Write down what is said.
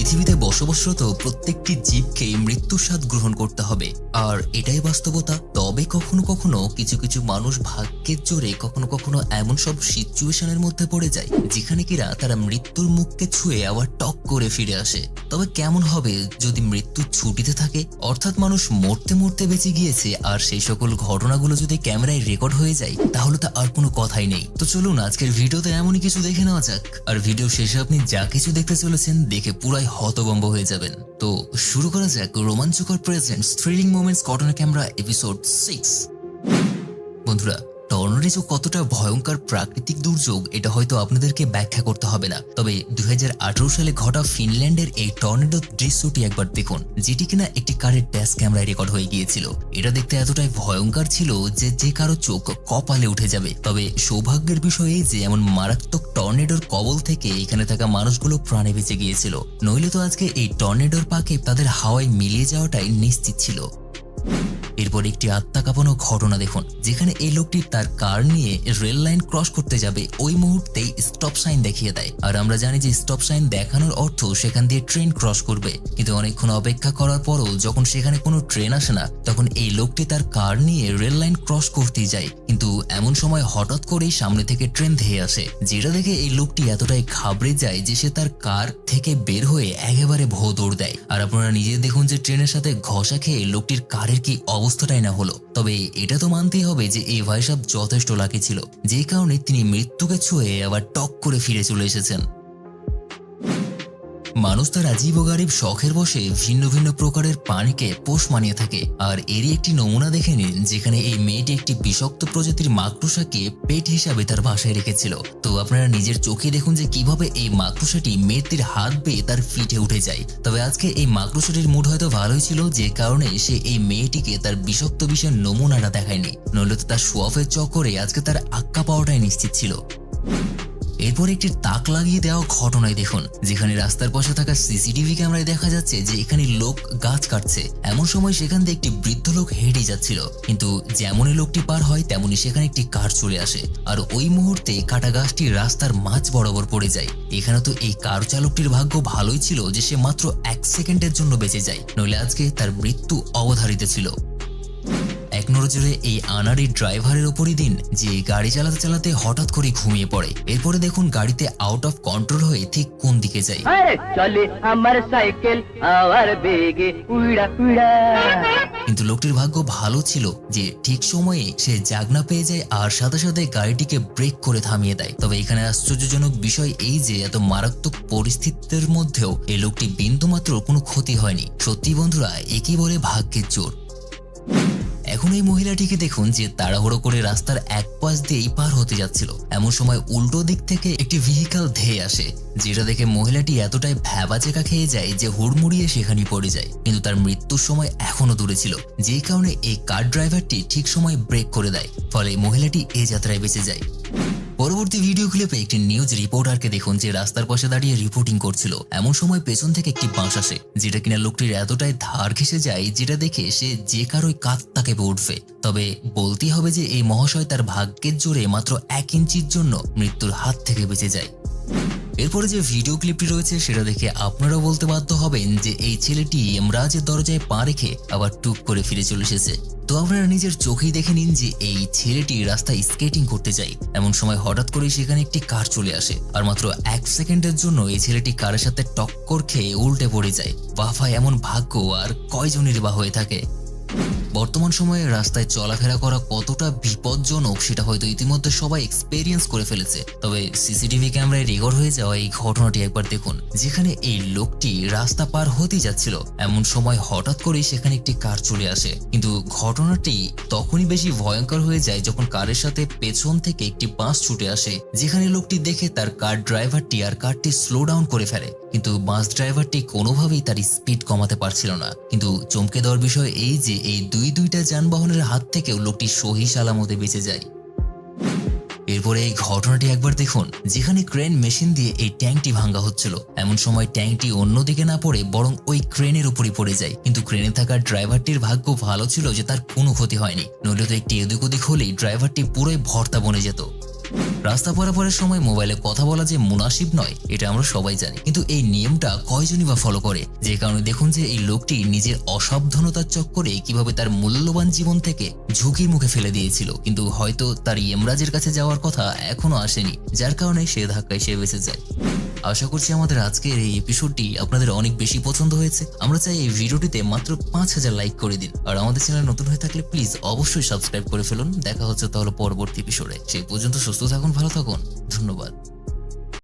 পৃথিবীতে বসবাসরত প্রত্যেকটি জীবকেই মৃত্যুর স্বাদ গ্রহণ করতে হবে। আর এটাই বাস্তবতা। তবে কখনো কখনো কিছু কিছু মানুষ ভাগ্যের জোরে কখনো কখনো এমন সব সিচুয়েশনের মধ্যে পড়ে যায়, যেখানে কিনা তারা মৃত্যুর মুখকে ছুঁয়ে আবার টক করে ফিরে আসে। তবে কেমন হবে যদি মৃত্যু ছুটিতে থাকে? অর্থাৎ মানুষ মরতে মরতে বেঁচে গিয়েছে, আর সেই সকল ঘটনাগুলো যদি ক্যামেরায় রেকর্ড হয়ে যায়, তাহলে তা আর কোনো কথাই নেই। তো চলুন, আজকের ভিডিওতে এমনই কিছু দেখে নেওয়া যাক। আর ভিডিও শেষে আপনি যা কিছু দেখতে চলেছেন, দেখে পুরাই হতবম্ব হয়ে যাবেন। তো শুরু করা যাক রোমাঞ্চকর present thrilling moments caught on camera episode six বন্ধুরা টর্নেডো কতটা ভয়ঙ্কর প্রাকৃতিক দুর্যোগ, এটা হয়তো আপনাদেরকে ব্যাখ্যা করতে হবে না। তবে দু হাজার আঠেরো সালে ঘটা ফিনল্যান্ডের এই টর্নেডো দৃশ্যটি একবার দেখুন, যেটি কিনা একটি কারের ড্যাশ ক্যামেরায় রেকর্ড হয়ে গিয়েছিল। এটা দেখতে এতটাই ভয়ঙ্কর ছিল যে যে কারও চোখ কপালে উঠে যাবে। তবে সৌভাগ্যের বিষয় যে, এমন মারাত্মক টর্নেডোর কবল থেকে এখানে থাকা মানুষগুলো প্রাণে বেঁচে গিয়েছিল। নইলে তো আজকে এই টর্নেডোর পাকে তাদের হাওয়ায় মিলিয়ে যাওয়াটাই নিশ্চিত ছিল। এরপর একটি আত্মাকাপানো ঘটনা দেখুন, যেখানে এই লোকটি তার কার নিয়ে রেল লাইন ক্রস করতে যাবে। ওই মুহূর্তেই স্টপ সাইন দেখিয়ে দেয়। আর আমরা জানি যে স্টপ সাইন দেখানোর অর্থ সেখান দিয়ে ট্রেন ক্রস করবে। কিন্তু অনেকক্ষণ অপেক্ষা করার পরও যখন সেখানে কোনো ট্রেন আসে না, তখন এই লোকটি তার কার নিয়ে রেল লাইন ক্রস করতেই যায়। কিন্তু এমন সময় হঠাৎ করেই সামনে থেকে ট্রেন ধেয়ে আসে, যেটা দেখে এই লোকটি এতটাই ঘাবড়ে যায় যে সে তার কার থেকে বের হয়ে একেবারে ভো দৌড় দেয়। আর আপনারা নিজে দেখুন যে ট্রেনের সাথে ঘষা খেয়ে লোকটির কারের কি অবস্থাটাই না হলো। তবে এটা তো মানতেই হবে যে এই ভাইসাব যথেষ্ট লাকি ছিল। যে কারণে তিনি মৃত্যুকে ছুঁয়ে আবার টক করে ফিরে চলে এসেছেন। মানুষ তার আজীব ও গারিব শখের বসে ভিন্ন ভিন্ন প্রকারের পানিকে পোষ মানিয়ে থাকে। আর এরই একটি নমুনা দেখে নিন, যেখানে এই মেয়েটি একটি বিষাক্ত প্রজাতির মাকড়সাকে পেট হিসাবে তার বাসায় রেখেছিল। তো আপনারা নিজের চোখে দেখুন যে কীভাবে এই মাকড়সাটি মেয়েটির হাত বেয়ে তার ফিটে উঠে যায়। তবে আজকে এই মাকড়সাটির মুড হয়তো ভালোই ছিল, যে কারণে সে এই মেয়েটিকে তার বিষাক্ত বিষের নমুনাটা দেখায়নি। নইলে তো তার সোয়াফের চক্করে আজকে তার আক্কা পাওয়াটাই নিশ্চিত ছিল। এরপর একটি তাক লাগিয়ে দেওয়া ঘটনায় দেখুন, যেখানে রাস্তার পাশে থাকা সিসিটিভি ক্যামেরায় দেখা যাচ্ছে যে এখানে লোক গাছ কাটছে। এমন সময় সেখান দিয়ে একটি বৃদ্ধ লোক হেঁটে যাচ্ছিল, কিন্তু যেমনই লোকটি পার হয় তেমনি সেখানে একটি কার চলে আসে। আর ওই মুহূর্তে কাটা গাছটি রাস্তার মাঝ বরাবর পড়ে যায়। এখানে তো এই কার চালকটির ভাগ্য ভালোই ছিল যে সে মাত্র এক সেকেন্ডের জন্য বেঁচে যায়, নইলে আজকে তার মৃত্যু অবধারিত ছিল। এক নজরে এই আনাড়ি ড্রাইভারের ওপরই দিন যে গাড়ি চালাতে চালাতে হঠাৎ করে ঘুমিয়ে পড়ে। এরপরে দেখুন গাড়িতে আউট অফ কন্ট্রোল হয়ে ঠিক কোন দিকে যায়। চলে আমার সাইকেল আওয়ার বেগে উইড়া উইড়া। কিন্তু লোকটির ভাগ্য ভালো ছিল যে ঠিক সময়ে সে জাগনা পেয়ে যায় আর সাথে সাথে গাড়িটিকে ব্রেক করে থামিয়ে দেয়। তবে এখানে আশ্চর্যজনক বিষয় এই যে এত মারাত্মক পরিস্থিতির মধ্যেও এই লোকটি বিন্দুমাত্র কোনো ক্ষতি হয়নি। সত্যি বন্ধুরা একই বলে ভাগ্যের জোর এখন এই মহিলাটিকে দেখুন যে তাড়াহুড়ো করে রাস্তার এক পাশ দিয়েই পার হতে যাচ্ছিল। এমন সময় উল্টো দিক থেকে একটি ভেহিকাল ধেয়ে আসে, যেটা দেখে মহিলাটি এতটাই ভ্যাবাচেকা খেয়ে যায় যে হুড়মুড়িয়ে সেখানে পড়ে যায়। কিন্তু তার মৃত্যুর সময় এখনও দূরে ছিল যে কারণে এই কার ড্রাইভারটি ঠিক সময় ব্রেক করে দেয়, ফলে মহিলাটি এ যাত্রায় বেঁচে যায়। পরবর্তী ভিডিও ক্লিপে একটি নিউজ রিপোর্টারকে দেখুন যে রাস্তার পাশে দাঁড়িয়ে রিপোর্টিং করছিল। এমন সময় পেছন থেকে একটি বাঁশ আসে, যেটা কিনা লোকটির এতটাই ধার ঘেসে যায় যেটা দেখে সে যে কারোই কাত তাকে উঠবে। তবে বলতেই হবে যে এই মহাশয় তার ভাগ্যের জোরে মাত্র এক ইঞ্চির জন্য মৃত্যুর হাত থেকে বেঁচে যায়। এরপরে যে ভিডিও ক্লিপটি রয়েছে, সেটা দেখে আপনারাও বলতে বাধ্য হবেন যে এই ছেলেটি এমরাজের দরজায় পা রেখে আবার টুক করে ফিরে চলে এসেছে। তো আপনারা নিজের চোখেই দেখে নিন যে এই ছেলেটি রাস্তায় স্কেটিং করতে যায়। এমন সময় হঠাৎ করে সেখানে একটি কার চলে আসে, আর মাত্র এক সেকেন্ডের জন্য এই ছেলেটি কারের সাথে টক্কর খেয়ে উল্টে পড়ে যায়। বাফা এমন ভাগ্য আর কয়জনের বা হয়ে থাকে? বর্তমান সময়ে রাস্তায় চলাফেরা করা কতটা বিপজ্জনক সেটা হয়তো ইতিমধ্যে সবাই এক্সপেরিয়েন্স করে ফেলেছে। তবে সিসিটিভি ক্যামেরায় রেকর্ড হয়ে যাওয়া এই ঘটনাটি একবার দেখুন, যেখানে এই লোকটি রাস্তা পার হতে যাচ্ছিল। এমন সময় হঠাৎ করেই সেখানে একটি কার চলে আসে। কিন্তু ঘটনাটি তখনই বেশি ভয়ঙ্কর হয়ে যায় যখন কারের সাথে পেছন থেকে একটি বাস ছুটে আসে, যেখানে লোকটি দেখে তার কার ড্রাইভারটি আর কারটি স্লো ডাউন করে ফেলে। কিন্তু বাস ড্রাইভারটি কোনোভাবেই তার স্পিড কমাতে পারছিল না। কিন্তু চমকে দেওয়ার বিষয় এই যে এই দুই দুইটা যানবাহনের হাত থেকেও লোকটি সহি সালামতে বেঁচে যায়। এরপরে এই ঘটনাটি একবার দেখুন, যেখানে ক্রেন মেশিন দিয়ে এই ট্যাঙ্কটি ভাঙ্গা হচ্ছিল। এমন সময় ট্যাঙ্কটি অন্যদিকে না পড়ে বরং ওই ক্রেনের উপরই পড়ে যায়। কিন্তু ক্রেনে থাকা ড্রাইভারটির ভাগ্য ভালো ছিল যে তার কোনো ক্ষতি হয়নি। নইলে তো একটি এদিক ওদিক হলেই ড্রাইভারটি পুরোই ভর্তা বনে যেত। রাস্তা পারাপারের সময় মোবাইলে কথা বলা যে মুনাসিব নয়, এটা আমরা সবাই জানি। কিন্তু এই নিয়মটা কয়জনই বা ফলো করে? যে কারণে দেখুন যে এই লোকটি নিজের অসাবধানতার চক্করে কীভাবে তার মূল্যবান জীবন থেকে ঝুঁকির মুখে ফেলে দিয়েছিল। কিন্তু হয়তো তার ইমরাজের কাছে যাওয়ার কথা এখনও আসেনি, যার কারণে সে ধাক্কায় সে বেঁচে যায়। আশা করছি আমাদের আজকের এই এপিসোডটি আপনাদের অনেক বেশি পছন্দ হয়েছে। আমরা চাই এই ভিডিওটিতে মাত্র পাঁচ হাজার লাইক করে দিন। আর আমাদের চ্যানেল নতুন হয়ে থাকলে প্লিজ অবশ্যই সাবস্ক্রাইব করে ফেলুন। দেখা হচ্ছে তাহলে পরবর্তী এপিসোডে সেই পর্যন্ত সুস্থ থাকুন, ভালো থাকুন। ধন্যবাদ।